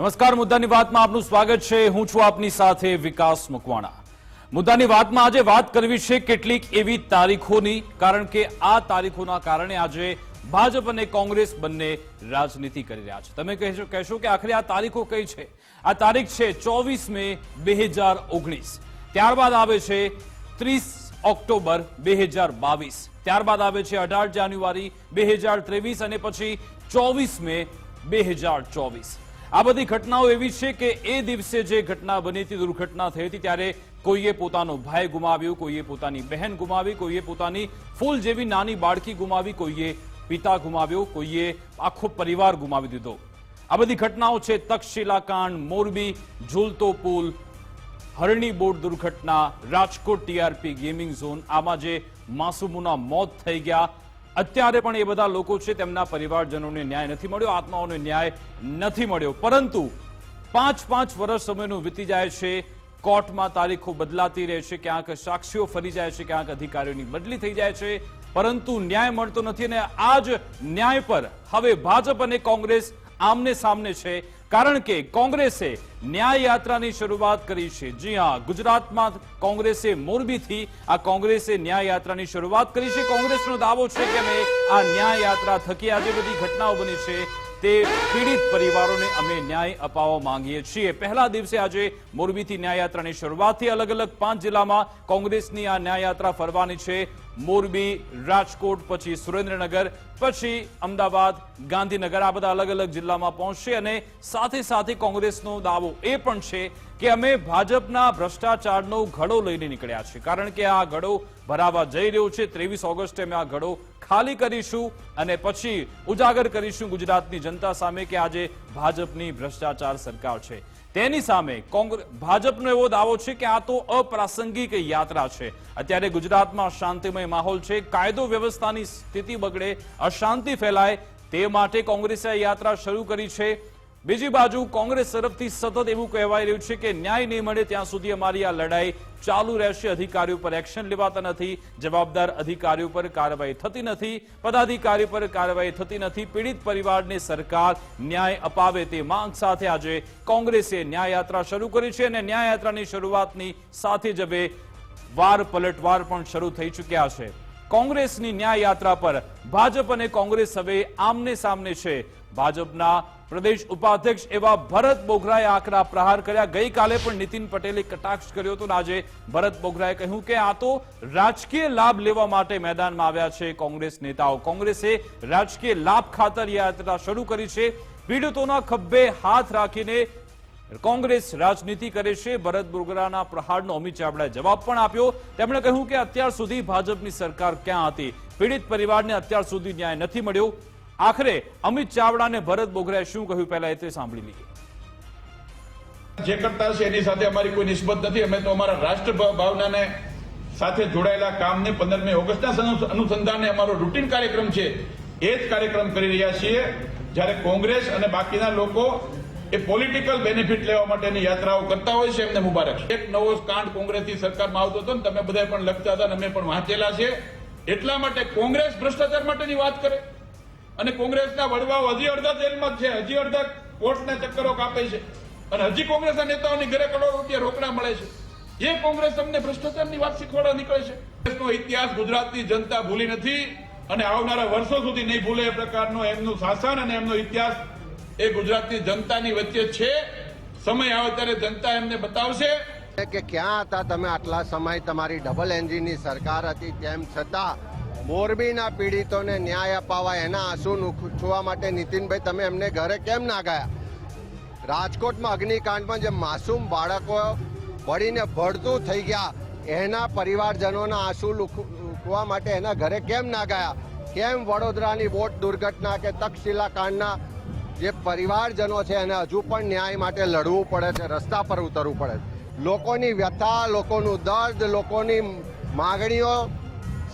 નમસ્કાર, મુદ્દાની વાતમાં આપનું સ્વાગત છે. હું છું આપની સાથે વિકાસ મકવાણા. મુદ્દાની વાતમાં આજે વાત કરવી છે કેટલીક એવી તારીખોની, કારણ કે આ તારીખોના કારણે આજે ભાજપ અને કોંગ્રેસ બંને રાજનીતિ કરી રહ્યા છે. તમે કહેશો કહેશો કે આખરે આ તારીખો કઈ છે? આ તારીખ છે ચોવીસ મે બે હજાર ઓગણીસ. ત્યારબાદ આવે છે ત્રીસ ઓક્ટોબર બે હજાર બાવીસ. ત્યારબાદ આવે છે અઢાર જાન્યુઆરી બે હજાર ત્રેવીસ અને પછી ચોવીસ મે બે હજાર ચોવીસ. આ બધી ઘટનાઓ એવી છે કે એ દિવસે જે ઘટના બની હતી, દુર્ઘટના થઈ હતી, ત્યારે કોઈએ પોતાનો ભાઈ ગુમાવ્યો, કોઈએ પોતાની બહેન ગુમાવી, કોઈએ પોતાની ફૂલ જેવી નાની બાળકી ગુમાવી, કોઈએ પિતા ગુમાવ્યો, કોઈએ આખો પરિવાર ગુમાવી દીધો. આ બધી ઘટનાઓ છે તક્ષશિલા કાંડ મોરબી, ઝૂલતો પુલ, હરણી બોટ દુર્ઘટના, રાજકોટ ટીઆરપી ગેમિંગ ઝોન, આમાં જે માસૂમોના મોત થઈ ગયા અત્યારે પણ એ બધા લોકો છે તેમના પરિવારજનોને ન્યાય નથી મળ્યો, આત્માઓને ન્યાય નથી મળ્યો. પરંતુ પાંચ પાંચ વર્ષ સમયનું વીતી જાય છે, કોર્ટમાં તારીખો બદલાતી રહે છે, ક્યાંક સાક્ષીઓ ફરી જાય છે, ક્યાંક અધિકારીઓની બદલી થઈ જાય છે, પરંતુ ન્યાય મળતો નથી અને આ જ ન્યાય પર હવે ભાજપ અને કોંગ્રેસ આમને સામને છે. કારણ કે કોંગ્રેસે ન્યાય યાત્રાની શરૂઆત કરી છે. જી હા, ગુજરાતમાં કોંગ્રેસે મોરબીથી આ કોંગ્રેસે ન્યાય યાત્રાની શરૂઆત કરી છે. કોંગ્રેસનો દાવો છે કે અમે આ ન્યાય યાત્રા થકી આજે બધી ઘટનાઓ બની છે. તે પીડિત પરિવારોને અમે ન્યાય અપાવવા માંગીએ છીએ. પહેલા દિવસે આજે મોરબીથી ન્યાય યાત્રાની શરૂઆતથી અલગ અલગ પાંચ જિલ્લામાં કોંગ્રેસની આ ન્યાય યાત્રા ફરવાની છે. મોરબી, રાજકોટ, પછી સુરેન્દ્રનગર, પછી અમદાવાદ, ગાંધીનગર, આ બધા અલગ અલગ જિલ્લામાં પહોંચશે અને સાથે સાથે કોંગ્રેસનો દાવો એ પણ છે કે અમે ભાજપના ભ્રષ્ટાચારનો ઘડો લઈને નીકળ્યા છીએ. કારણ કે આ ઘડો ભરાવા જઈ રહ્યો છે. ત્રેવીસ ઓગસ્ટે અમે આ ઘડો ખાલી કરીશું અને પછી ઉજાગર કરીશું ગુજરાતની જનતા સામે કે આજે ભાજપની ભ્રષ્ટાચાર સરકાર છે. તેની સામે કોંગ્રેસ ભાજપનો એવો દાવો છે કે આ તો અપ્રાસંગિક યાત્રા છે. અત્યારે ગુજરાતમાં શાંતિમય માહોલ છે. કાયદો વ્યવસ્થાની સ્થિતિ બગડે, અશાંતિ ફેલાય, તે માટે કોંગ્રેસે યાત્રા શરૂ કરી છે. બીજી બાજુ કોંગ્રેસ તરફથી સતત એવું કહેવાઈ રહ્યું છે કે ન્યાય નહીં મળે ત્યાં સુધી અમારી આ લડાઈ ચાલુ રહેશે. અધિકારીઓ પર એક્શન લેવાતા નથી, જવાબદાર અધિકારીઓ પર કાર્યવાહી થતી નથી, પદાધિકારીઓ પર કાર્યવાહી થતી નથી. પીડિત પરિવારને સરકાર ન્યાય અપાવે તે માંગ સાથે આજે કોંગ્રેસે ન્યાય યાત્રા શરૂ કરી છે અને ન્યાય યાત્રાની શરૂઆતની સાથે જ હવે વાર પલટવાર પણ શરૂ થઈ ચૂક્યા છે. કોંગ્રેસની ન્યાય યાત્રા પર ભાજપ અને કોંગ્રેસ હવે આમને સામને છે. ભાજપના પ્રદેશ ઉપાધ્યક્ષ એવા ભરત બોગરાએ આકરા પ્રહાર કર્યા. ગઈકાલે પણ નીતિન પટેલે કટાક્ષ કર્યો હતો આજે ભરત બોગરાએ કહ્યું કે આ તો રાજકીય લાભ લેવા માટે મેદાનમાં આવ્યા છે કોંગ્રેસ નેતાઓ. કોંગ્રેસે રાજકીય લાભ ખાતર યાત્રા શરૂ કરી છે. પીડિતોના ખભે હાથ રાખીને કોંગ્રેસ રાજનીતિ કરે છે. ભરત બોગરાના પ્રહારનો અમિત ચાવડાએ જવાબ પણ આપ્યો. તેમણે કહ્યું કે અત્યાર સુધી ભાજપની સરકાર ક્યાં હતી? પીડિત પરિવારને અત્યાર સુધી ન્યાય નથી મળ્યો. આખરે અમિત ચાવડાને ભરત બોગરાએ શું કહ્યું પહેલા એ તે સાંભળી લઈએ. જે કરતા છે એની સાથે અમારી કોઈ નિસ્બત નથી. અમે તો અમારા રાષ્ટ્ર ભાવનાને સાથે જોડાયેલા કામને પંદરમી ઓગસ્ટના અનુસંધાને અમારો રૂટીન કાર્યક્રમ છે એ જ કાર્યક્રમ કરી રહ્યા છીએ. જ્યારે કોંગ્રેસ અને બાકીના લોકો એ પોલિટિકલ બેનિફિટ લેવા માટેની યાત્રાઓ કરતા હોય છે એમને મુબારક. એક નવો કાંડ કોંગ્રેસની સરકારમાં આવતો હતો ને તમે બધા પણ લખતા હતા અને અમે પણ વાંચેલા છે. એટલા માટે કોંગ્રેસ ભ્રષ્ટાચાર માટેની વાત કરે. અને કોંગ્રેસના વડવાઓ હજી અડધા જેલમાં છે. હજી અડધા કોર્ટના ચક્કરો કાપે છે. અને હજી કોંગ્રેસના નેતાઓની ઘરે કરોડો રૂપિયા રોકડા મળે છે. એ કોંગ્રેસ તમને ભ્રષ્ટાચારની વાત શીખવાડવા નીકળે છે. કોંગ્રેસનો ઇતિહાસ ગુજરાતની જનતા ભૂલી નથી અને આવનારા વર્ષો સુધી નહીં ભૂલે એ પ્રકારનો એમનું શાસન અને એમનો ઇતિહાસ એ ગુજરાતની જનતાની વચ્ચે છે. સમય આવે ત્યારે જનતા એમને બતાવશે. કે ક્યાં હતા તમે આટલા સમય? તમારી ડબલ એન્જિનની સરકાર હતી. તેમ છતાં મોરબીના પીડિતોને ન્યાય અપાવા એના આંસુ નુખવા માટે નીતિનભાઈ, તમે એમને ઘરે કેમ ના ગયા? રાજકોટમાં અગ્નિકાંડમાં જે માસૂમ બાળકો બળીને ભળતું થઈ ગયા, એના પરિવારજનોના આંસુ લુખવા માટે એના ઘરે કેમ ના ગયા? કેમ વડોદરાની બોટ દુર્ઘટના કે તક્ષશિલા કાંડના જે પરિવારજનો છે, એને હજુ પણ ન્યાય માટે લડવું પડે છે, રસ્તા પર ઉતરવું પડે છે? લોકોની વ્યથા, લોકોનું દર્દ, લોકોની માગણીઓ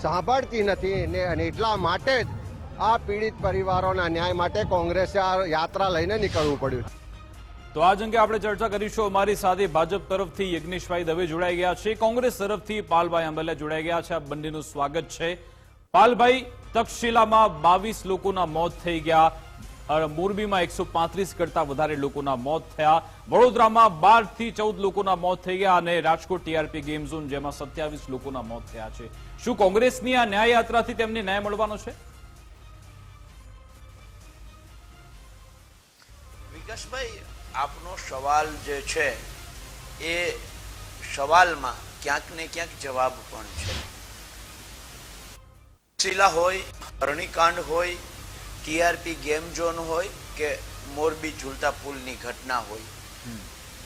સાંભળતી નથી ને અને એટલા માટે જ આ પીડિત પરિવારોના ન્યાય માટે કોંગ્રેસે આ યાત્રા લઈને નીકળવું પડ્યું. તો આજ અંગે આપણે ચર્ચા કરીશું. અમારી સાથે ભાજપ તરફથી યજ્ઞેશભાઈ દવે જોડાઈ ગયા છે. કોંગ્રેસ તરફથી પાલભાઈ આંબલિયા જોડાઈ ગયા છે. આ બંનેનું સ્વાગત છે. પાલભાઈ, તક્ષશિલામાં બાવીસ લોકોના મોત થઈ ગયા. મોરબીમાં એકસો પાંત્રીસ કરતા વધારે લોકોના મોત થયા. વડોદરામાં બારથી ચૌદ લોકોના મોત થઈ ગયા અને રાજકોટ ટીઆરપી ગેમ ઝોન, જેમાં સત્યાવીસ લોકોના મોત થયા છે. શું કોંગ્રેસની આ ન્યાય યાત્રાથી તેમને ન્યાય મળવાનો છે? વિકાસભાઈ આપનો સવાલ જે છે એ સવાલમાં ક્યાંક ને ક્યાંક જવાબ પણ છે. શિલા હોય અરણીકાંડ હોય ટીઆરપી ગેમ ઝોન હોય કે મોરબી ઝૂલતા પુલની ઘટના હોય.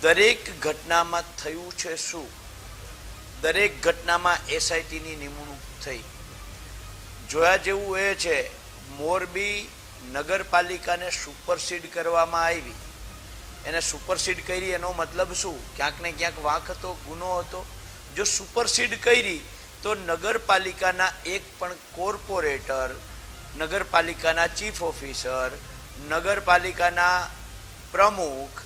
દરેક ઘટનામાં થયું છે શું? દરેક ઘટનામાં એસઆઈટીની નિમણૂક થઈ. જોયા જેવું એ છે, મોરબી નગરપાલિકાને સુપરસીડ કરવામાં આવી. એને સુપરસીડ કરી એનો મતલબ શું? ક્યાંક ને ક્યાંક વાંક હતો, ગુનો હતો. જો સુપરસીડ કરી, તો નગરપાલિકાના એક પણ કોર્પોરેટર, નગરપાલિકાના ચીફ ઓફિસર, નગરપાલિકાના પ્રમુખ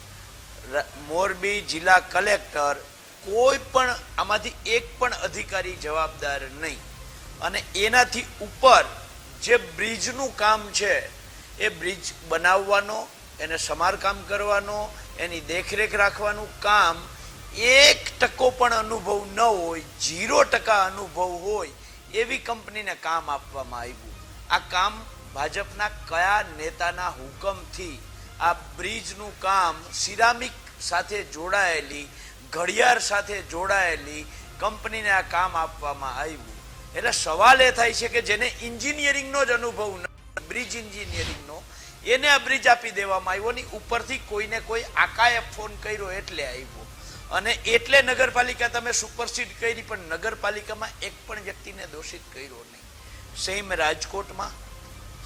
મોરબી જિલ્લા કલેક્ટર કોઈ પણ આમાંથી એક પણ અધિકારી જવાબદાર નહીં. અને એનાથી ઉપર જે બ્રિજનું કામ છે, એ બ્રિજ બનાવવાનો, એને સમારકામ કરવાનો, એની દેખરેખ રાખવાનું કામ એક ટકો પણ અનુભવ ન હોય, ઝીરો ટકા અનુભવ હોય, એવી કંપનીને કામ આપવામાં આવ્યું. આ કામ ભાજપના કયા નેતાના હુકમથી આ બ્રિજનું કામ સિરામિક સાથે જોડાયેલી ઘડિયાળ સાથે જોડાયેલી કંપનીને આ કામ આપવામાં આવ્યું. એટલે સવાલ એ થાય છે કે જેને એન્જિનિયરિંગનો જ અનુભવ બ્રિજ એન્જિનિયરિંગનો, એને આ બ્રિજ આપી દેવામાં આવ્યો ની ઉપરથી કોઈને કોઈ આકાએ ફોન કર્યો એટલે આવ્યો. અને એટલે નગરપાલિકા તમે સુપરસીડ કરી, પણ નગરપાલિકામાં એક પણ વ્યક્તિને દોષિત કર્યો નહીં. સેમ રાજકોટમાં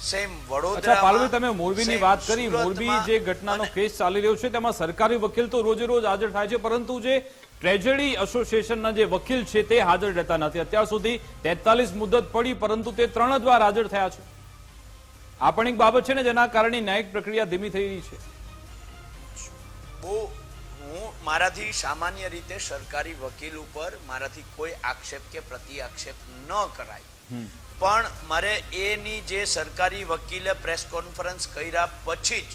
સેમ અચ્છા પાલવી તમે મોરબીની વાત કરી. મોરબી જે ઘટનાનો કેસ ચાલી રહ્યો છે તેમાં સરકારી વકીલ તો રોજે રોજ હાજર થાય છે પરંતુ જે ટ્રેજેડી એસોસિએશનના જે વકીલ છે તે હાજર રહેતા નથી. અત્યાર સુધી તેતાલીસ મુદત પડી પરંતુ તે ત્રણ જ વાર હાજર થયા છે. આ પણ એક બાબત છે ને જેના કારણે ન્યાયિક પ્રક્રિયા ધીમી થઈ રહી છે. બહુ હું મારાથી સામાન્ય રીતે સરકારી વકીલ ઉપર મારાથી કોઈ આક્ષેપ કે પ્રતિ આક્ષેપ ન કરાય. પણ મારે એની જે સરકારી વકીલે પ્રેસ કોન્ફરન્સ કર્યા પછી જ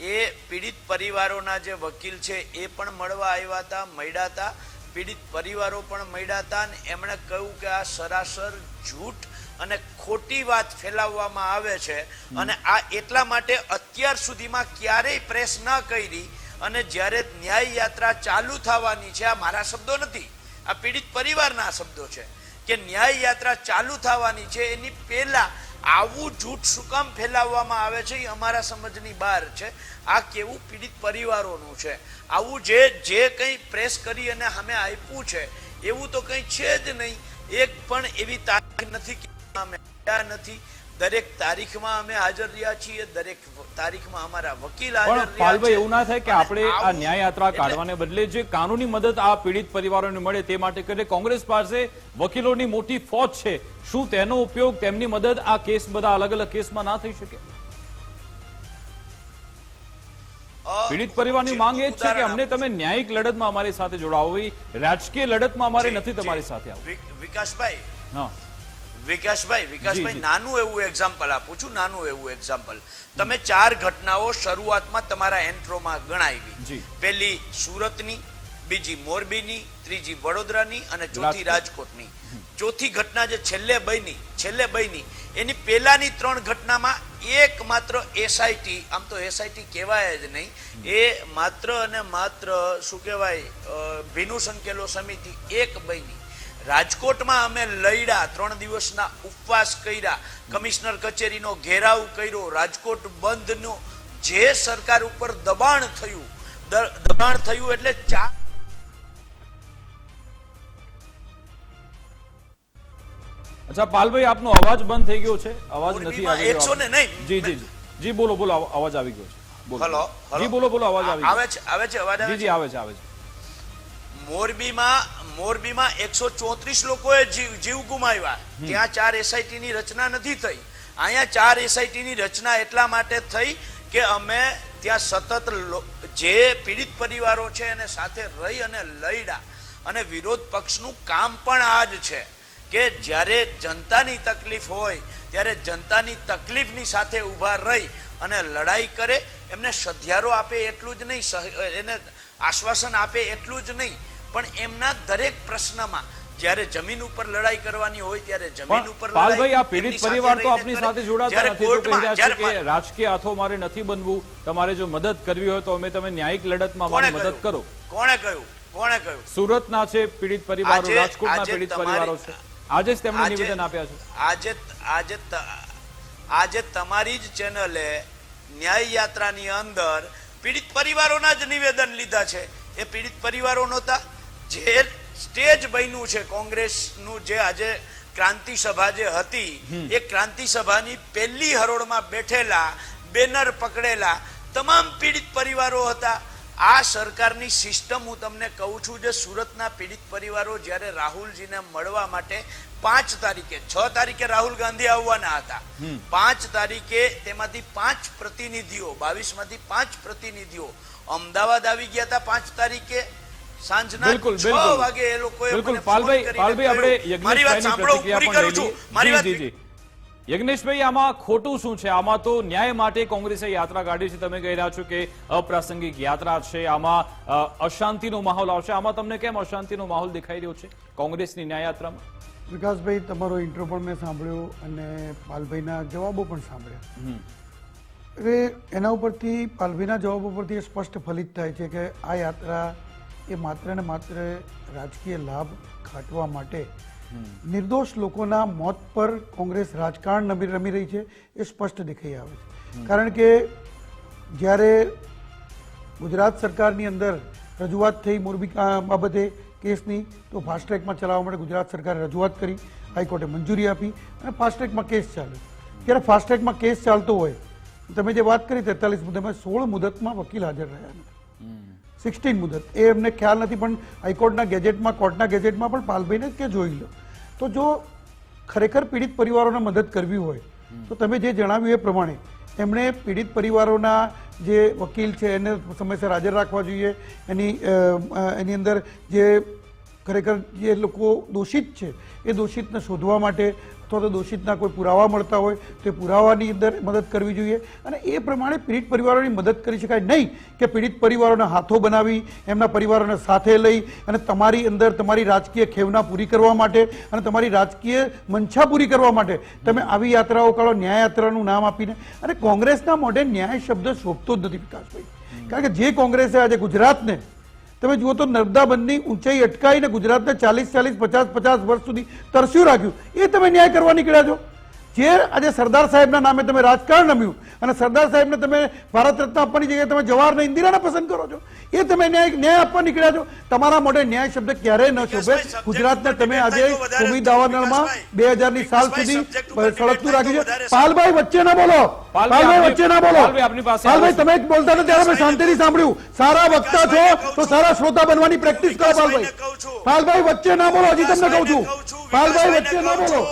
એ પીડિત પરિવારોના જે વકીલ છે એ પણ મળવા આવ્યા હતા મળ્યા હતા. પીડિત પરિવારો પણ મળ્યા હતા અને એમણે કહ્યું કે આ સરાસર જૂઠ અને ખોટી વાત ફેલાવવામાં આવે છે અને આ એટલા માટે અત્યાર સુધીમાં ક્યારેય પ્રેસ ન કરી અને જ્યારે ન્યાય યાત્રા ચાલુ થવાની છે આ મારા શબ્દો નથી આ પીડિત પરિવારના શબ્દો છે. કે ન્યાય યાત્રા ચાલુ થવાની છે, એની પહેલા આવું જૂઠ શું કામ ફેલાવવામાં આવે છે, એ અમારા સમજની બહાર છે. આ કેવું પીડિત પરિવારોનું છે. આવું જે જે કંઈ પ્રેસ કરી અને અમે આપ્યું છે, એવું તો કંઈ છે જ નહીં. એક પણ એવી તારીખ નથી કે નથી. દરેક તારીખમાં અમે હાજર રહ્યા છીએ દરેક તારીખમાં અમારા વકીલ હાજર રહ્યા પાલભાઈ એવું ના થાય કે આપણે આ ન્યાય યાત્રા કાઢવાને બદલે જે કાનૂની મદદ આ પીડિત પરિવારોને મળે તે માટે કરીને કોંગ્રેસ પાસે વકીલોની મોટી ફોજ છે. શું તેનો ઉપયોગ તેમની મદદ આ કેસ બધા અલગ અલગ કેસમાં ના થઈ શકે? પીડિત પરિવારની માંગ એ જ છે કે અમને તમે ન્યાયિક લડતમાં અમારી સાથે જોડાવો. રાજકીય લડતમાં અમારે નથી તમારી સાથે વિકાસભાઈ હા. વિકાસભાઈ વિકાસભાઈ નાનું એવું એક્ઝામ્પલ આપું છું નાનું એવું એક્ઝામ્પલ તમે ચાર ઘટનાઓ શરૂઆતમાં તમારા એન્ટ્રોમાં ગણાવી. પેલી પહેલી સુરતની બીજી મોરબીની ત્રીજી વડોદરાની અને ચોથી રાજકોટની. ચોથી ઘટના જે છેલ્લે બની છેલ્લે બની એની પહેલાની ત્રણ ઘટનામાં એક માત્ર એસઆઈટી આમ તો એસઆઈટી કહેવાય જ નહીં એ માત્ર અને માત્ર શું કહેવાય ભીનું સંકેલો સમિતિ એક બની. રાજકોટમાં અમે લઈડા ત્રણ દિવસના ઉપવાસ કર્યા કમિશનર કચેરીનો ઘેરાવ કર્યો રાજકોટ બંધનો જે સરકાર ઉપર દબાણ થયું દબાણ થયું એટલે ચા અચ્છા પાલભાઈ આપનો અવાજ બંધ થઈ ગયો છે અવાજ નથી આવી રહ્યો 100 ને નહીં. જી જી જી. બોલો બોલો અવાજ આવી ગયો છે બોલો. હલો. જી બોલો બોલો અવાજ આવી આવે છે આવે છે અવાજ આવે જી જી આવે છે આવે છે મોરબીમાં મોરબીમાં એકસો ચોત્રીસ લોકોએ જીવ જીવ ગુમાવ્યા. ત્યાં ચાર એસઆઈટી ની રચના નથી થઈ. અહીંયા ચાર એસઆઈટી ની રચના એટલા માટે થઈ કે અમે ત્યાં સતત જે પીડિત પરિવારો છે એને સાથે રહી અને લડ્યા અને વિરોધ પક્ષનું કામ પણ આ જ છે કે જ્યારે જનતાની તકલીફ હોય ત્યારે જનતાની તકલીફની સાથે ઊભા રહી અને લડાઈ કરે એમને સધિયારો આપે એટલું જ નહીં એને આશ્વાસન આપે એટલું જ નહીં. પણ એમના દરેક પ્રશ્નમાં જ્યારે જમીન ઉપર લડાઈ કરવાની હોય ત્યારે જમીન ઉપર પાલભાઈ આ પીડિત પરિવાર તો આપની સાથે જોડાતા નથી. તો કહી રહ્યા છે કે રાજકીય હાથો મારે નથી બનવું. તમારે જો મદદ કરવી હોય તો અમે તમે ન્યાયિક લડતમાં મારી મદદ કરો. કોણે કહ્યું? કોણે કહ્યું? સુરતના છે પીડિત પરિવારો આજે- રાજકોટના પીડિત તમારી- પરિવારો છે. આજે જ તેમણે નિવેદન આપ્યા છે. આજે આજે આજે તમારી જ ચેનલે ન્યાય યાત્રાની અંદર પીડિત પરિવારોના જ નિવેદન લીધા છે. એ પીડિત પરિવારો નહોતા જે સ્ટેજ બન્યું છે કોંગ્રેસનું જે આજે ક્રાંતિ સભા જે હતી એ ક્રાંતિ સભાની પહેલી હરોળમાં બેઠેલા બેનર પકડેલા તમામ પીડિત પરિવારો હતા. આ સરકારની સિસ્ટમ હું તમને કહું છું જે સુરતના પીડિત પરિવારો જ્યારે રાહુલજીને મળવા માટે પાંચ તારીખે છ તારીખે રાહુલ ગાંધી આવવાના હતા. પાંચ તારીખે તેમાંથી પાંચ પ્રતિનિધિઓ બાવીસમાંથી પાંચ પ્રતિનિધિઓ અમદાવાદ આવી ગયા હતા પાંચ તારીખે. સાંજના છ વાગે એ લોકોએ બિલકુલ પાલભાઈ પાલભાઈ આપણે કહ્યું, મારી વાત યજ્ઞેશભાઈની પ્રતિક્રિયા પણ કરું છું. મારી જી, જી, જી. યજ્ઞેશભાઈ આમાં ખોટું શું છે? આમાં તો ન્યાય માટે કોંગ્રેસે યાત્રા કાઢી છે. તમે કહી રહ્યા છો કે અપ્રાસંગિક યાત્રા છે. આમાં અશાંતિનો માહોલ આવશે. આમાં તમને કેમ અશાંતિનો માહોલ દેખાઈ રહ્યો છે કોંગ્રેસની ન્યાય યાત્રામાં વિકાસભાઈ તમારો ઇન્ટ્રો પણ મેં સાંભળ્યો અને પાલભાઈના જવાબો પણ સાંભળ્યા. એટલે એના ઉપરથી પાલભાઈના જવાબો પરથી એ સ્પષ્ટ ફલિત થાય છે કે આ યાત્રા એ માત્ર ને માત્ર રાજકીય લાભ ખાટવા માટે. નિર્દોષ લોકોના મોત પર કોંગ્રેસ રાજકારણ નમી રમી રહી છે એ સ્પષ્ટ દેખાઈ આવે છે. કારણ કે જ્યારે ગુજરાત સરકારની અંદર રજૂઆત થઈ મોરબી બાબતે કેસની તો ફાસ્ટ્રેકમાં ચલાવવા માટે ગુજરાત સરકારે રજૂઆત કરી હાઈકોર્ટે મંજૂરી આપી અને ફાસ્ટ્રેકમાં કેસ ચાલ્યો ત્યારે ફાસ્ટ્રેકમાં કેસ ચાલતો હોય તમે જે વાત કરી તેતાલીસ મુદ્દામાં સોળ મુદતમાં વકીલ હાજર રહ્યા. નથી સિક્સટીન મુદત. એ એમને ખ્યાલ નથી, પણ હાઈકોર્ટના ગેજેટમાં, કોર્ટના ગેજેટમાં પણ પાલભાઈને કે જોઈ લો. તો જો ખરેખર પીડિત પરિવારોને મદદ કરવી હોય, તો તમે જે જણાવ્યું એ પ્રમાણે એમણે પીડિત પરિવારોના જે વકીલ છે, એને સમયસર હાજર રાખવા જોઈએ. એની એની અંદર જે ખરેખર જે લોકો દોષિત છે, એ દોષિતને શોધવા માટે અથવા તો દોષિતના કોઈ પુરાવા મળતા હોય તો એ પુરાવાની અંદર મદદ કરવી જોઈએ. અને એ પ્રમાણે પીડિત પરિવારોની મદદ કરી શકાય નહીં કે પીડિત પરિવારોના હાથો બનાવી, એમના પરિવારોને સાથે લઈ અને તમારી અંદર તમારી રાજકીય ખેવના પૂરી કરવા માટે અને તમારી રાજકીય મંછા પૂરી કરવા માટે તમે આવી યાત્રાઓ કાઢો ન્યાય યાત્રાનું નામ આપીને. અને કોંગ્રેસના મોઢે ન્યાય શબ્દ શોભતો જ નથી વિકાસભાઈ. કારણ કે જે કોંગ્રેસે આજે ગુજરાતને તમે જુઓ તો નર્મદા બંધની ઊંચાઈ અટકાવીને ગુજરાતને ચાલીસ ચાલીસ પચાસ પચાસ વર્ષ સુધી તરસ્યું રાખ્યું. એ તમે ન્યાય કરવા નીકળ્યા છો? જે આજે સરદાર સાહેબના નામે તમે રાજકારણ રમ્યું અને સરદાર સાહેબને તમે ભારત રત્ન આપવાની જગ્યાએ તમે જવાહરને ઇન્દિરાને પસંદ કરો છો એ તમે ન્યાય ન્યાય આપવા નીકળ્યા છો. તમારા મોઢે ન્યાય શબ્દ ક્યારેય ન શોભે. ગુજરાતને તમે આજે કોમી દાવાનળમાં બે હજારની સાલ સુધી સળગતું રાખ્યું છે. પાલભાઈ વચ્ચે ના બોલો. પાલભાઈ, વચ્ચે ના બોલો. પાલભાઈ, આપની પાસે પાલભાઈ આવું તમે બોલતા હતા ત્યારે મેં શાંતિથી સાંભળ્યું. સારા વક્તા છો તો સારા શ્રોતા બનવાની પ્રેક્ટિસ કરો પાલભાઈ. પાલભાઈ વચ્ચે ના બોલો હજી તમને કહું છું, પાલભાઈ વચ્ચે ના બોલો.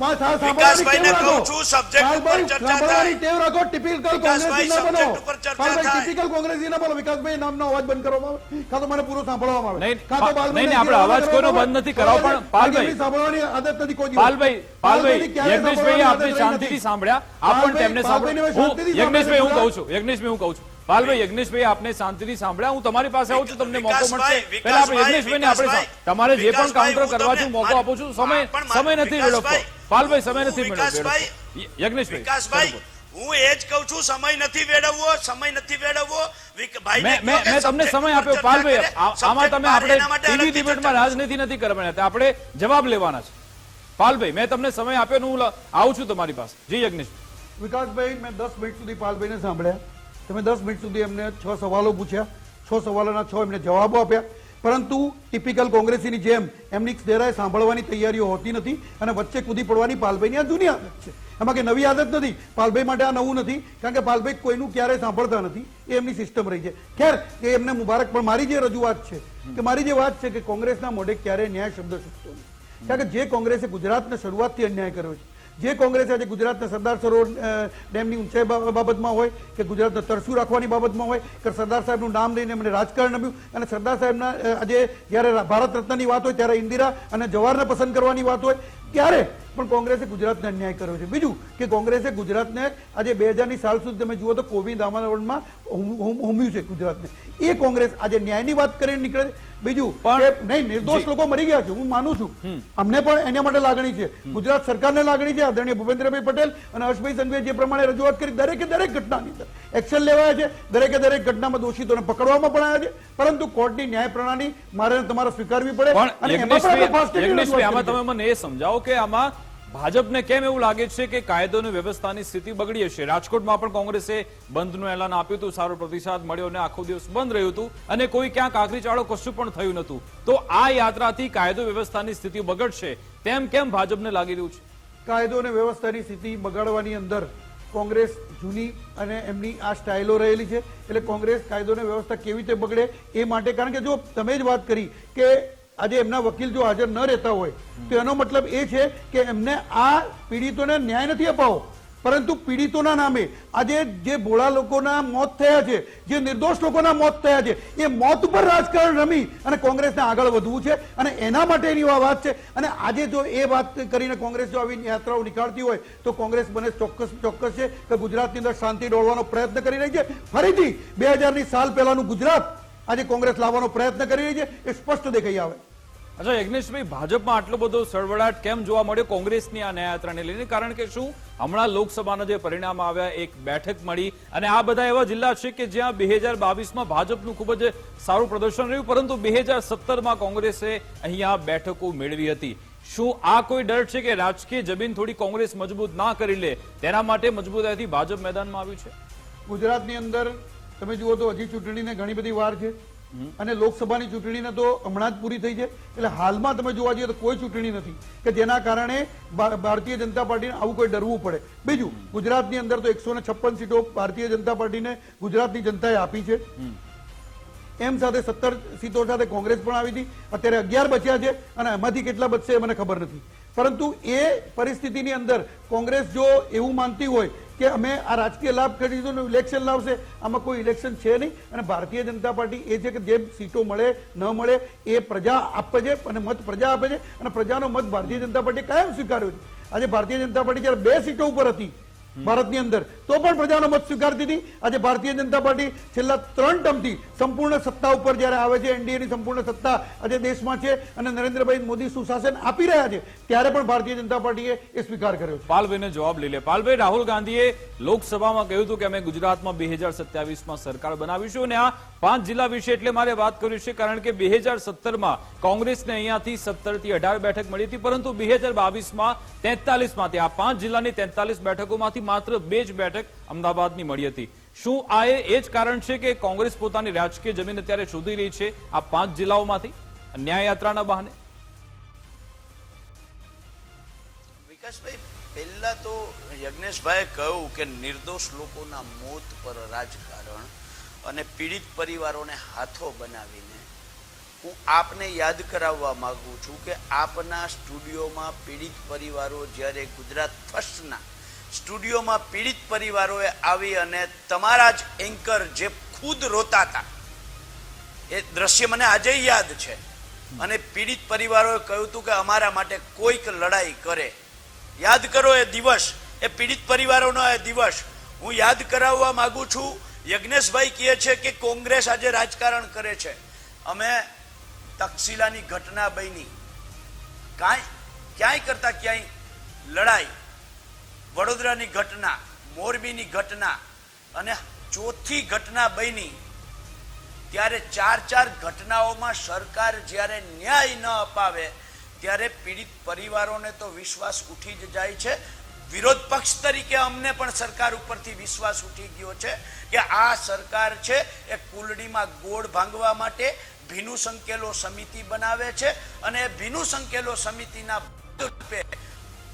વિકાસભાઈને કહું છું, સબ્જેક્ટ ઉપર ચર્ચા થાય. ટેવ રાખો. ટિપિકલ કોંગ્રેસી ના બનો subject ઉપર ચર્ચા થાય. ટિપિકલ કોંગ્રેસી ના બોલો. વિકાસભાઈ નામનો અવાજ બંધ કરવામાં આવે. કાં તો મને પૂરો સાંભળવામાં આવે. નહીં, કાં તો પા- નહીં, આપણે અવાજ કોઈનો બંધ નથી કરાવ પણ પાલભાઈ- સાંભળવાની આદત નથી કોઈ. પાલભાઈ પાલભાઈ યજ્ઞેશભાઈ આપને શાંતિથી સાંભળ્યા. આપ પણ તેમને સાંભળો યજ્ઞેશભાઈ હું કહું છું યજ્ઞેશભાઈ હું કહું છું. પાલભાઈ યજ્ઞેશભાઈ આપને શાંતિથી સાંભળ્યા. હું તમારી પાસે આવું છું તમને મોકો મળશે. પહેલા આપણે યજ્ઞેશભાઈને આપણે તમારે જે પણ કાઉન્ટર કરવા છું મોકો આપું છું. સમય સમય નથી મેળવતો. પાલભાઈ સમય નથી મેળવતો. યજ્ઞેશભાઈ વિકાસભાઈ હું એ જ કહું છું સમય નથી વેડવવો સમય નથી વેડવવો મેં તમને સમય આપ્યો પાલભાઈ. આમાં તમે આપણે ટીવી ડિબેટમાં રાજનીતિ નથી કરવાની. આપણે જવાબ લેવાના છે. પાલભાઈ મેં તમને સમય આપ્યો હું આવું છું તમારી પાસે. જી યજ્ઞેશ વિકાસભાઈ મેં દસ મિનિટ સુધી પાલભાઈને સાંભળ્યા. તમે દસ મિનિટ સુધી એમને છ સવાલો પૂછ્યા. છ સવાલોના છ એમને જવાબો આપ્યા. પરંતુ ટિપિકલ કોંગ્રેસીની જેમ એમની દેરાએ સાંભળવાની તૈયારીઓ હોતી નથી અને વચ્ચે કૂદી પડવાની પાલભાઈની આ જૂની આદત છે. એમાં કે નવી આદત નથી. પાલભાઈ માટે આ નવું નથી. કારણ કે પાલભાઈ કોઈનું ક્યારેય સાંભળતા નથી. એ એમની સિસ્ટમ રહી છે. ખેર, એ એમને મુબારક, પણ મારી જે રજૂઆત છે, કે મારી જે વાત છે કે કોંગ્રેસના મોઢે ક્યારેય ન્યાય શબ્દ શકતો નથી. કારણ કે જે કોંગ્રેસે ગુજરાતને શરૂઆતથી અન્યાય કર્યો છે જે કોંગ્રેસે આજે ગુજરાતના સરદાર સરોવર ડેમની ઊંચાઈ બાબતમાં હોય કે ગુજરાતને તરસું રાખવાની બાબતમાં હોય કે સરદાર સાહેબનું નામ લઈને એમણે રાજકારણ નમ્યું અને સરદાર સાહેબના આજે જ્યારે ભારત રત્નની વાત હોય ત્યારે ઇન્દિરા અને જવાહરને પસંદ કરવાની વાત હોય ત્યારે પણ કોંગ્રેસે ગુજરાતને અન્યાય કર્યો છે. બીજું કે કોંગ્રેસે ગુજરાતને આજે બે હજારની સાલ સુધી તમે જુઓ તો કોવિંદ હોમ- હોમ્યું છે ગુજરાતને. એ કોંગ્રેસ આજે ન્યાયની વાત કરીને નીકળે. બીજું પણ- નહીં નિર્દોષ લોકો મરી ગયા છે. હું માનું છું. અમને પણ એના માટે લાગણી છે. ગુજરાત સરકારને લાગણી છે. આદરણીય ભૂપેન્દ્રભાઈ પટેલ અને હર્ષભાઈ સંઘવીએ જે પ્રમાણે રજૂઆત કરી દરેકે દરેક ઘટનાની અંદર એક્શન લેવાયા છે. દરેકે દરેક ઘટનામાં દોષિતોને પકડવામાં પણ આવ્યા છે. પરંતુ કોર્ટની ન્યાય પ્રણાલી મારે તમારે સ્વીકારવી પડે અને એમાં તમે મને એ સમજાવો કે આમાં ભાજપને કેમ એવું લાગે છે કે કાયદો અને વ્યવસ્થાની સ્થિતિ બગડી હશે? રાજકોટમાં પણ કોંગ્રેસે બંધનું એલાન આપ્યું હતું, સારો પ્રતિસાદ મળ્યો અને આખો દિવસ બંધ રહ્યું હતું અને કોઈ ક્યાંક આખરી ચાળો કશું પણ થયું નહોતું. તો આ યાત્રાથી કાયદો વ્યવસ્થાની સ્થિતિ બગડશે. તેમ કેમ ભાજપને લાગી રહ્યું છે? કાયદો અને વ્યવસ્થાની સ્થિતિ બગાડવાની અંદર કોંગ્રેસ જૂની અને એમની આ સ્ટાઇલો રહેલી છે. એટલે કોંગ્રેસ કાયદો અને વ્યવસ્થા કેવી રીતે બગડે એ માટે કારણ કે જો તમે જ વાત કરી કે આજે એમના વકીલ જો હાજર ન રહેતા હોય, તો એનો મતલબ એ છે કે એમને આ પીડિતોને ન્યાય નથી અપાવો. પરંતુ પીડિતોના નામે આજે જે ભોળા લોકોના મોત થયા છે, જે નિર્દોષ લોકોના મોત થયા છે, એ મોત પર રાજકારણ રમી અને કોંગ્રેસને આગળ વધવું છે અને એના માટેની આ વાત છે. અને આજે જો એ વાત કરીને કોંગ્રેસ જો આવી યાત્રાઓ નીકાળતી હોય, તો કોંગ્રેસ બને ચોક્કસ ચોક્કસ છે કે ગુજરાતની અંદર શાંતિ ડોળવાનો પ્રયત્ન કરી રહી છે. ફરીથી બે હજારની સાલ પહેલાનું ગુજરાત આજે કોંગ્રેસ લાવવાનો પ્રયત્ન કરી રહી છે. એ સ્પષ્ટ દેખાઈ આવે. અચ્છા યજ્ઞેશભાઈ ભાજપમાં આટલો બધો સળવળાટ કેમ જોવા મળ્યો કોંગ્રેસની આ ન્યાયાત્રાને લઈને? કારણ કે શું? હમણાં લોકસભાના જે પરિણામ આવ્યા, એક બેઠક મળી અને આ બધા એવા જિલ્લા છે કે જ્યાં બે હજાર બાવીસમાં ભાજપનું ખૂબ જ સારું પ્રદર્શન રહ્યું, પરંતુ બે હજાર સત્તરમાં કોંગ્રેસે અહીંયા બેઠકો મેળવી હતી. શું આ કોઈ ડર છે કે રાજકીય જમીન થોડી કોંગ્રેસ મજબૂત ના કરી લે? તેના માટે મજબૂતાઈથી ભાજપ મેદાનમાં આવ્યું છે. ગુજરાતની અંદર તમે જુઓ તો હજી ચૂંટણીને ઘણી બધી વાર છે. અને લોકસભાની ચૂંટણીને તો હમણાં જ પૂરી થઈ છે. એટલે હાલમાં તમે જોવા જઈએ તો કોઈ ચૂંટણી નથી. કે જેના કારણે ભારતીય જનતા પાર્ટીને આવું કોઈ ડરવું પડે. બીજું ગુજરાતની અંદર તો એકસો ને છપ્પન સીટો ભારતીય જનતા પાર્ટીને ગુજરાતની જનતાએ આપી છે. એમ સાથે સત્તર સીટો સાથે કોંગ્રેસ પણ આવી હતી. અત્યારે અગિયાર બચ્યા છે અને એમાંથી કેટલા બચશે એ મને ખબર નથી. પરંતુ એ પરિસ્થિતિની અંદર કોંગ્રેસ જો એવું માનતી હોય કે અમે આ રાજકીય લાભ કરીશું ને ઇલેક્શન લાવશે, આમાં કોઈ ઇલેક્શન છે નહીં. અને ભારતીય જનતા પાર્ટી એ છે કે જે સીટો મળે, ન મળે, એ પ્રજા આપે છે અને મત પ્રજા આપે છે. અને પ્રજાનો મત ભારતીય જનતા પાર્ટી કાયમ સ્વીકાર્યો છે. આજે ભારતીય જનતા પાર્ટી જ્યારે બે સીટો ઉપર હતી ભારતની અંદર. તો પણ પ્રજાનો મત સ્વીકારતી હતી આજે ભારતીય જનતા પાર્ટી છેલ્લા ત્રણ ટર્મથી સંપૂર્ણ સત્તા ઉપર જ્યારે આવે છે, એનડીએની સંપૂર્ણ સત્તા આજે દેશમાં છે અને નરેન્દ્રભાઈ મોદી સુશાસન આપી રહ્યા છે, ત્યારે પણ ભારતીય જનતા પાર્ટીએ એ સ્વીકાર કર્યો પાલભાઈને જવાબ લઈ લે. પાલભાઈ રાહુલ ગાંધીએ લોકસભામાં કહ્યું હતું કે અમે ગુજરાતમાં બે હજાર સત્યાવીસમાં સરકાર બનાવીશું અને આ પાંચ જિલ્લા વિશે એટલે મારે વાત કરી છે, કારણ કે બે હજાર સત્તરમાં કોંગ્રેસને અહીંયાથી સત્તરથી અઢાર બેઠક મળી હતી, પરંતુ બે હજાર બાવીસમાં તેતાલીસમાંથી આ પાંચ જિલ્લાની તેતાલીસ બેઠકોમાંથી માત્ર બે જ બેઠક અમદાવાદની મળી હતી. શું આ એ જ કારણ છે કે કોંગ્રેસ પોતાની રાજકીય જમીન અત્યારે શોધી રહી છે આ પાંચ જિલ્લાઓમાંથી? ન્યાયયાત્રાના બહાને. પહેલા તો યજ્ઞેશભાઈ કહ્યું કે નિર્દોષ લોકોના મોત પર રાજકારણ અને પીડિત પરિવારોને હાથો બનાવીને હું આપને યાદ કરાવવા માગું છું કે આપના સ્ટુડિયોમાં પીડિત પરિવારો જ્યારે ગુજરાત ફર્સ્ટના સ્ટુડિયોમાં પીડિત પરિવારોએ આવી અને તમારા જ એન્કર જે ખુદ રોતા હતા, એ દ્રશ્ય મને આજે યાદ છે. અને પીડિત પરિવારોએ કહ્યું હતું કે અમારા માટે કોઈક લડાઈ કરે. યાદ કરો એ દિવસ, એ પીડિત પરિવારોનો એ દિવસ. હું યાદ કરાવવા માગું છું, યજ્ઞેશભાઈ કહે છે કે કોંગ્રેસ આજે રાજકારણ કરે છે. અમે તક્ષિલાની ઘટના બની. કાંઈ, ક્યાંય કરતા ક્યાંય લડાઈ વડોદરાની ઘટના, મોરબીની ઘટના અને ચોથી ઘટના બની ત્યારે ચાર ચાર ઘટનાઓમાં સરકાર જ્યારે ન્યાય ન અપાવે, ત્યારે પીડિત પરિવારોને તો વિશ્વાસ ઉઠી જ જાય છે. વિરોધ પક્ષ તરીકે અમને પણ સરકાર ઉપરથી વિશ્વાસ ઉઠી ગયો છે કે આ સરકાર છે એ કુલડીમાં ગોળ ભાંગવા માટે ભીનું સંકેલો સમિતિ બનાવે છે અને ભીનું સંકેલો સમિતિના ભાગરૂપે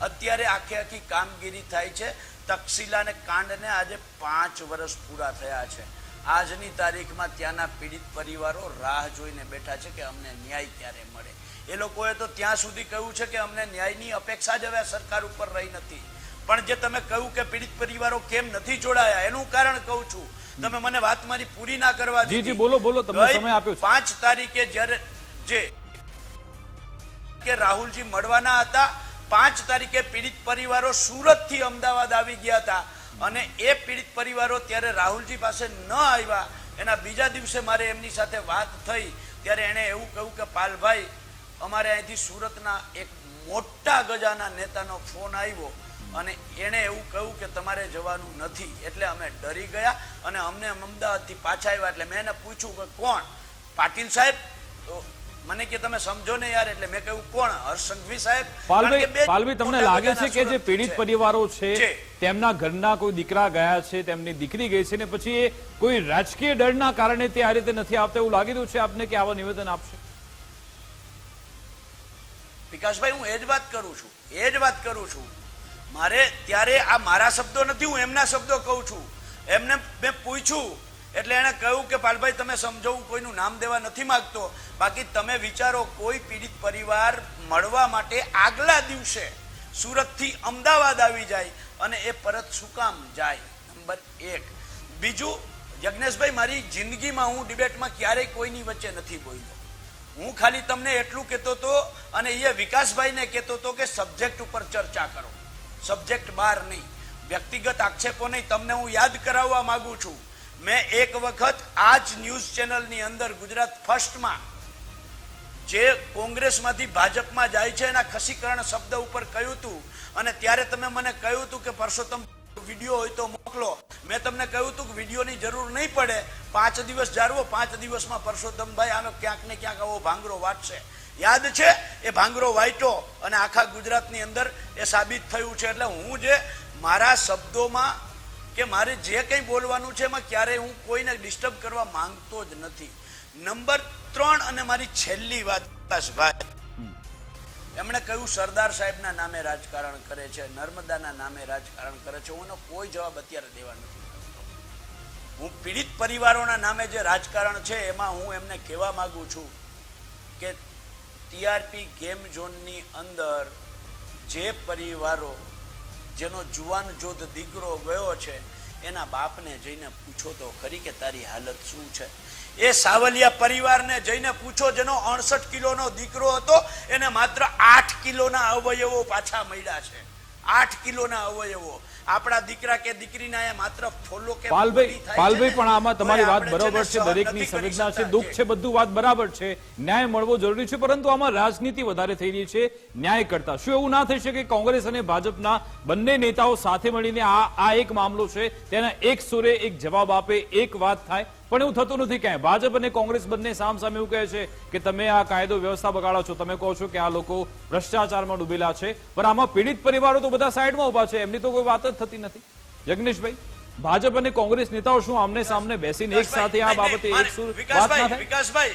અત્યારે આખે આખી કામગીરી થાય છે. તક્ષશિલાને કાંડને આજે પાંચ વર્ષ પૂરા થયા છે. આજની તારીખમાં ત્યાંના પીડિત પરિવારો રાહ જોઈને બેઠા છે કે અમને ન્યાય ક્યારે મળે. એ લોકોએ તો ત્યાં સુધી કહ્યું છે કે અમને ન્યાયની અપેક્ષા જ હવે સરકાર ઉપર રહી નથી. પણ જે તમે કહ્યું કે પીડિત પરિવારો કેમ નથી જોડાયા એનું કારણ કહું છું. તમે મને વાત મારી પૂરી ના કરવા જી, જી, દીધી. બોલો, બોલો, તમે સમય આપ્યો પાંચ તારીખે જ્યારે જે કે રાહુલજી મળવાના હતા પાંચ તારીખે પીડિત પરિવારો સુરતથી અમદાવાદ આવી ગયા હતા. અને એ પીડિત પરિવારો ત્યારે રાહુલજી પાસે ન આવ્યા. એના બીજા દિવસે મારે એમની સાથે વાત થઈ. ત્યારે એણે એવું કહ્યું કે, પાલભાઈ, અમારે અહીંથી સુરતના એક મોટા ગજાના નેતાનો ફોન આવ્યો. અને એણે એવું કહ્યું કે, તમારે જવાનું નથી. એટલે અમે ડરી ગયા અને અમને અમદાવાદથી પાછા આવ્યા. એટલે મેં એને પૂછ્યું કે, કોણ? પાટીલ સાહેબ મને કે તમે સમજો ને યાર એટલે મેં કહ્યું કોણ? હર્ષ સંઘવી સાહેબ પાલભાઈ પાલભાઈ તમને લાગે છે કે જે પીડિત પરિવારો છે. તેમના ઘરના કોઈ દીકરા ગયા છે તેમની દીકરી ગઈ છે ને પછી એ કોઈ રાજકીય ડરના કારણે તે આ રીતે નથી આવતા એવું લાગી રહ્યું છે આપને કે આવા નિવેદન આપશે? વિકાસભાઈ હું એ જ વાત કરું છું એ જ વાત કરું છું. મારે ત્યારે આ મારા શબ્દો નથી હું એમના શબ્દો કહું છું. એમને મેં પૂછ્યું એટલે એણે કહ્યું કે, પાલભાઈ, તમે સમજવું, કોઈનું નામ દેવા નથી માગતો. બાકી તમે વિચારો, કોઈ પીડિત પરિવાર મળવા માટે આગલા દિવસે સુરતથી અમદાવાદ આવી જાય અને એ પરત શું કામ જાય? નંબર એક. બીજું, યજ્ઞેશભાઈ, મારી જિંદગીમાં હું ડિબેટમાં ક્યારેય કોઈની વચ્ચે નથી બોલ્યો. હું ખાલી તમને એટલું કહેતો હતો અને એ વિકાસભાઈને કહેતો હતો કે સબ્જેક્ટ ઉપર ચર્ચા કરો. સબ્જેક્ટ બહાર નહીં. વ્યક્તિગત આક્ષેપો નહીં. તમને હું યાદ કરાવવા માગું છું. મેં એક વખત આ જ ન્યૂઝ ચેનલની અંદર ગુજરાત ફર્સ્ટમાં જે કોંગ્રેસમાંથી ભાજપમાં જાય છે એના ખસીકરણ શબ્દ ઉપર કહ્યું હતું. અને ત્યારે તમે મને કહ્યું હતું કે પરસોત્તમ વીડિયો હોય તો મોકલો. મેં તમને કહ્યું હતું કે વિડીયોની જરૂર નહીં પડે. પાંચ દિવસ જાળવો, પાંચ દિવસમાં પરસોત્તમભાઈ આનો ક્યાંક ને ક્યાંક આવો ભાંગરો વાટશે. યાદ છે? એ ભાંગરો વાટ્યો અને આખા ગુજરાતની અંદર એ સાબિત થયું છે. એટલે હું જે મારા શબ્દોમાં કે મારે જે કંઈ બોલવાનું છે એમાં ક્યારેય હું કોઈને ડિસ્ટર્બ કરવા માંગતો જ નથી. નંબર ત્રણ અને મારી છેલ્લી વાત ભાઈ. એમણે કહ્યું સરદાર સાહેબના નામે રાજકારણ કરે છે નર્મદાના નામે રાજકારણ કરે છે. હું એનો કોઈ જવાબ અત્યારે દેવા નથી હું પીડિત પરિવારોના નામે જે રાજકારણ છે એમાં હું એમને કહેવા માગું છું કે ટીઆરપી ગેમ ઝોનની અંદર જે પરિવારો જેનો જુવાન જોધ દીકરો ગયો છે, એના બાપને જઈને પૂછો તો ખરી કે તારી હાલત શું છે? એ સાવલિયા પરિવારને જઈને પૂછો, જેનો અડસઠ કિલોનો દીકરો હતો, એને માત્ર આઠ કિલોના અવયવો પાછા મળ્યા છે. આઠ કિલોના અવયવો. આપણા દીકરા કે દીકરીના એ માત્ર ફોલો કે પાલભાઈ પાલભાઈ પણ આમાં તમારી વાત બરાબર છે દરેકની સંવેદના છે દુઃખ છે બધું વાત બરાબર છે ન્યાય મળવો જરૂરી છે પરંતુ આમાં રાજનીતિ વધારે થઈ રહી છે ન્યાય કરતા. શું એવું ના થઈ શકે કોંગ્રેસ અને ભાજપના બંને નેતાઓ સાથે મળીને આ આ એક મામલો છે તેના એક સુરે એક જવાબ આપે એક વાત થાય? પણ એવું થતું નથી ક્યાંય. ભાજપ અને કોંગ્રેસ બંને સામ સામે એવું કહે છે કે તમે આ કાયદો વ્યવસ્થા બગાડો છો. તમે કહો છો કે આ લોકો ભ્રષ્ટાચારમાં ડૂબેલા છે. પણ આમાં પીડિત પરિવારો તો બધા સાઈડમાં ઊભા છે. એમની તો કોઈ વાત જ થતી નથી. જગનીશભાઈ ભાજપ અને કોંગ્રેસ નેતાઓ શું આમને સામને બેસીને એક સાથે આ બાબતે એક સુર વાત ના વિકાસભાઈ થાય? વિકાસભાઈ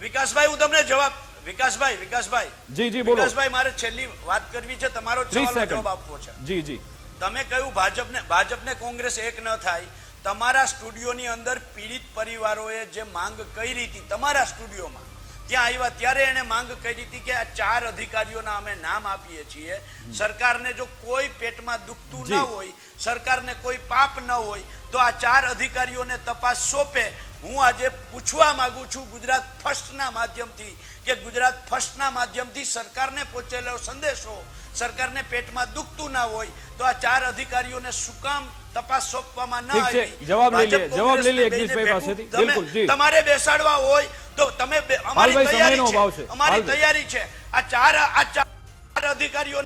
વિકાસભાઈ હું તમને જવાબ વિકાસભાઈ વિકાસભાઈ. જી, જી, બોલો. વિકાસભાઈ મારે છેલ્લી વાત કરવી છે. તમારો જવાબ આપવો છે. જી જી. તમે કહ્યું ભાજપને ભાજપને કોંગ્રેસ એક ન થાય. તમારા સ્ટુડિયોની અંદર પીડિત પરિવારોએ જે માંગ કરી હતી તમારા સ્ટુડિયોમાં ત્યાં આવ્યા ત્યારે એને માંગ કરી હતી કે આ ચાર અધિકારીઓના અમે નામ આપીએ છીએ. સરકારને જો કોઈ પેટમાં દુખતું ન હોય સરકારને કોઈ પાપ ન હોય તો આ ચાર અધિકારીઓને તપાસ સોંપે. હું આજે પૂછવા માંગુ છું ગુજરાત ફર્સ્ટના માધ્યમથી કે ગુજરાત ફર્સ્ટના માધ્યમથી સરકારને પહોંચેલો સંદેશો સરકારને પેટમાં દુખતું ના હોય તો આ ચાર અધિકારીઓને શું કામ તપાસ સોંપવામાં ન આવી? જવાબ લઈ લે જવાબ લઈ લે જગદીશભાઈ પાસેથી. બિલકુલ, જી. તમારે બેસાડવા હોય તો તમે અમારી તૈયારી છે. અમારી તૈયારી છે. આ ચાર આ ચાર અધિકારીઓ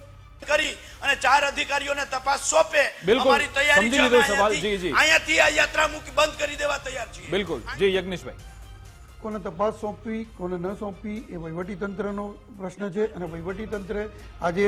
કરી અને ચાર અધિકારીઓને તપાસ સોંપે. અમારી તૈયારી છે. અહીંયાથી આ યાત્રા મૂકી બંધ કરી દેવા તૈયાર છીએ. બિલકુલ. જી યજ્ઞેશભાઈ. કોને તપાસ સોંપવી, કોને ન સોંપવી, એ વહીવટીતંત્રનો પ્રશ્ન છે. અને વહીવટીતંત્રે આજે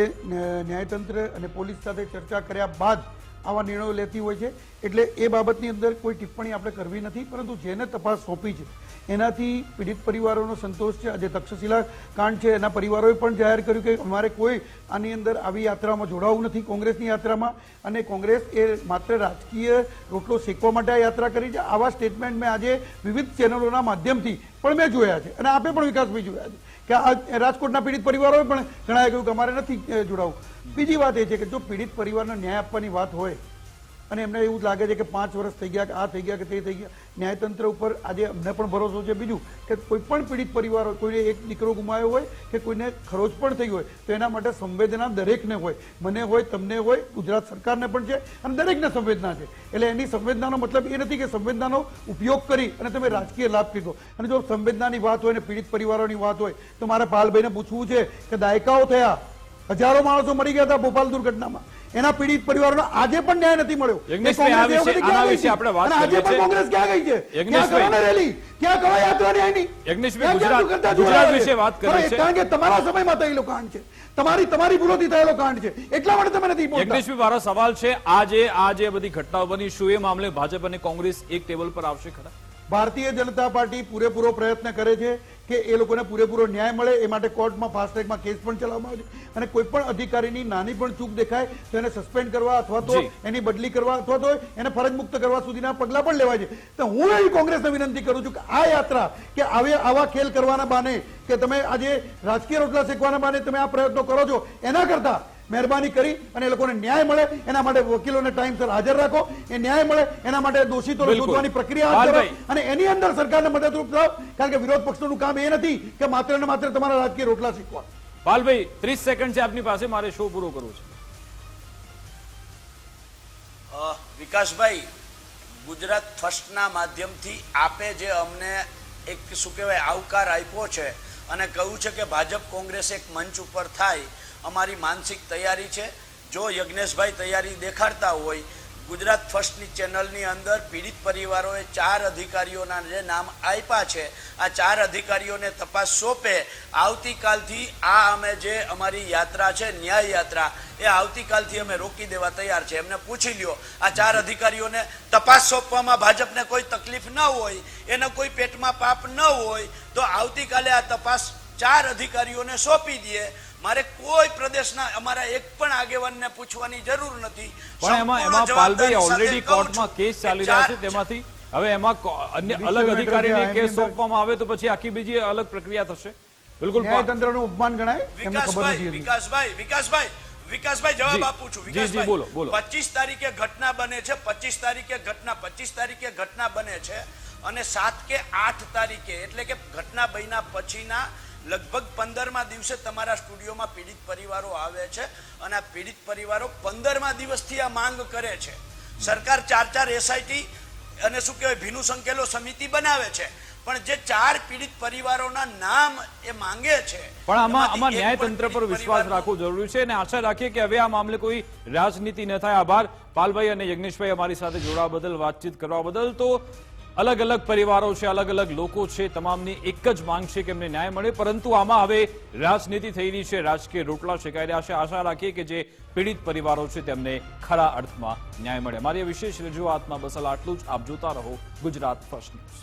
ન્યાયતંત્ર અને પોલીસ સાથે ચર્ચા કર્યા બાદ આવા નિર્ણયો લેતી હોય છે. એટલે એ બાબતની અંદર કોઈ ટિપ્પણી આપણે કરવી નથી, પરંતુ જેને તપાસ સોંપી છે એનાથી પીડિત પરિવારોનો સંતોષ છે. આજે તક્ષશિલા કાંડ છે. એના પરિવારોએ પણ જાહેર કર્યું કે અમારે કોઈ આની અંદર આવી યાત્રામાં જોડાવું નથી. કોંગ્રેસની યાત્રામાં અને કોંગ્રેસ એ માત્ર રાજકીય રોટલો શેકવા માટે આ યાત્રા કરી છે. આવા સ્ટેટમેન્ટ મેં આજે વિવિધ ચેનલોના માધ્યમથી પણ મેં જોયા છે. અને આપે પણ વિકાસભાઈ જોયા છે. કે આ રાજકોટના પીડિત પરિવારોએ પણ કહ્યું કે અમારે નથી જોડાવું. બીજી વાત એ છે કે જો પીડિત પરિવારને ન્યાય આપવાની વાત હોય અને એમને એવું લાગે છે કે પાંચ વર્ષ થઈ ગયા, કે આ થઈ ગયા, કે તે થઈ ગયા. ન્યાયતંત્ર ઉપર આજે અમને પણ ભરોસો છે. બીજું કે કોઈ પણ પીડિત પરિવાર હોય, કોઈને એક દીકરો ગુમાયો હોય, કે કોઈને ખરોચ પણ થઈ હોય, તો એના માટે સંવેદના દરેકને હોય. મને હોય, તમને હોય, ગુજરાત સરકારને પણ છે અને દરેકને સંવેદના છે. એટલે એની સંવેદનાનો મતલબ એ નથી કે સંવેદનાનો ઉપયોગ કરી અને તમે રાજકીય લાભ લીધો. અને જો સંવેદનાની વાત હોય અને પીડિત પરિવારોની વાત હોય, તો મારે પાલભાઈને પૂછવું છે કે દાયકાઓ થયા, હજારો માણસો મરી ગયા હતા ભોપાલ દુર્ઘટનામાં. એના પીડિત પરિવારોને આજે પણ ન્યાય નથી મળ્યો. આજે પણ કોંગ્રેસ ક્યાં ગઈ છે? ક્યાં રેલી? ક્યાં કરો યાત્રા ન્યાયની યજ્ઞેશભાઈ, કેમ કેમ ગુજરાત- કરતા ગુજરાત જોયા વિશે વાત કરી છે. કારણ કે તમારા સમયમાં થયેલો કાંડ છે. તમારી તમારી ભૂલોથી થયેલો કાંડ છે. એટલા માટે તમે નથી યજ્ઞેશભાઈ મારો સવાલ છે આજે આ જે બધી ઘટનાઓ બની શું એ મામલે ભાજપ અને કોંગ્રેસ એક ટેબલ પર આવશે ખરા? ભારતીય જનતા પાર્ટી પૂરેપૂરો પ્રયત્ન કરે છે. કે એ લોકોને પૂરેપૂરો ન્યાય મળે એ માટે કોર્ટમાં ફાસ્ટ ટ્રેકમાં કેસ પણ ચલાવવામાં આવે છે. અને કોઈ પણ અધિકારીની નાની પણ ચૂક દેખાય તો એને સસ્પેન્ડ કરવા અથવા તો એની બદલી કરવા અથવા તો એને ફરજ મુક્ત કરવા સુધીના પગલા પણ લેવાય છે. તો હું એવી કોંગ્રેસને વિનંતી કરું છું કે આ યાત્રા કે આવે આવા ખેલ કરવાના બાને કે તમે આજે રાજકીય રોટલા શેકવાના બાને તમે આ પ્રયત્નો કરો છો એના કરતા મહેરબાની કરી અને એ લોકોને ન્યાય મળે. એના માટે વકીલોને ટાઈમસર હાજર રાખો. એ ન્યાય મળે. એના માટે દોષિતોને શોધવાની પ્રક્રિયા હાથ ધરો અને એની અંદર સરકારને મદદરૂપ થાવ. કારણ કે વિરોધ પક્ષનું કામ એ નથી કે માત્ર ને માત્ર તમારા રાજકીય રોટલા શીખવા. પાલભાઈ ત્રીસ સેકન્ડ છે આપની પાસે. મારે શો પૂરો કરવો છે. વિકાસભાઈ ગુજરાત ફર્સ્ટના માધ્યમથી આપે જે અમને એક શું કહેવાય આવકાર આપ્યો છે અને કહ્યું છે કે ભાજપ કોંગ્રેસ એક મંચ ઉપર થાય અમારી માનસિક તૈયારી છે. જો યજ્ઞેશભાઈ તૈયારી દેખાડતા હોય, ગુજરાત ફર્સ્ટની ચેનલની અંદર પીડિત પરિવારોએ ચાર અધિકારીઓના જે નામ આપ્યા છે, આ ચાર અધિકારીઓને તપાસ સોંપે, આવતીકાલથી આ અમે જે અમારી યાત્રા છે, ન્યાય યાત્રા, એ આવતીકાલથી અમે રોકી દેવા તૈયાર છે. એમને પૂછી લ્યો, આ ચાર અધિકારીઓને તપાસ સોંપવામાં ભાજપને કોઈ તકલીફ ન હોય, એને કોઈ પેટમાં પાપ ન હોય, તો આવતીકાલે આ તપાસ ચાર અધિકારીઓને સોંપી દઈએ. મારે કોઈ પ્રદેશના અમારા એક પણ આગેવાનને પૂછવાની જરૂર નથી. પણ એમાં એમાં પાલભાઈ ઓલરેડી કોર્ટમાં કેસ ચાલી રહ્યા છે તેમાંથી. હવે એમાં અન્ય અલગ અધિકારીને કેસ સોંપવામાં આવે તો પછી આખી બીજી અલગ પ્રક્રિયા થશે. બિલકુલ ન્યાયતંત્રનું અપમાન ગણાય? વિકાસભાઈ નથી વિકાસભાઈ વિકાસભાઈ વિકાસભાઈ જવાબ આપું છું. વિકાસભાઈ બોલો, બોલો. પચીસ તારીખે ઘટના બને છે પચીસ તારીખે ઘટના પચીસ તારીખે ઘટના બને છે અને સાત કે આઠ તારીખે એટલે કે ઘટના બન્યા પછીના લગભગ પંદરમા દિવસે તમારા સ્ટુડિયોમાં પીડિત પરિવારો આવે છે અને આ પીડિત પરિવારો પંદરમા દિવસથી આ માંગ કરે છે. સરકાર ચાર ચાર એસઆઈટી અને શું કહેવાય ભીનું સંકેલો સમિતિ બનાવે છે. પણ જે ચાર પીડિત પરિવારોના નામ એ માંગે છે પણ આમાં આમાં ન્યાયતંત્ર પર વિશ્વાસ રાખવો જરૂરી છે અને આશા રાખીએ કે હવે આ મામલે કોઈ રાજનીતિ ન થાય. આભાર. પાલભાઈ અને યજ્ઞેશભાઈ અમારી સાથે જોડાવા બદલ વાતચીત કરવા બદલ. તો અલગ અલગ પરિવારો છે અલગ અલગ લોકો છે, તમામની એક જ માંગ છે કે એમને ન્યાય મળે. પરંતુ આમાં હવે રાજનીતિ થઈ રહી છે, રાજકીય રોટલા શેકાઈ રહ્યા છે. આશા રાખીએ કે જે પીડિત પરિવારો છે તેમને ખરા અર્થમાં ન્યાય મળે. મારી વિશેષ રજૂઆતમાં બસલ આટલું જ. આપ જોતા રહો ગુજરાત ફર્સ્ટ ન્યૂઝ.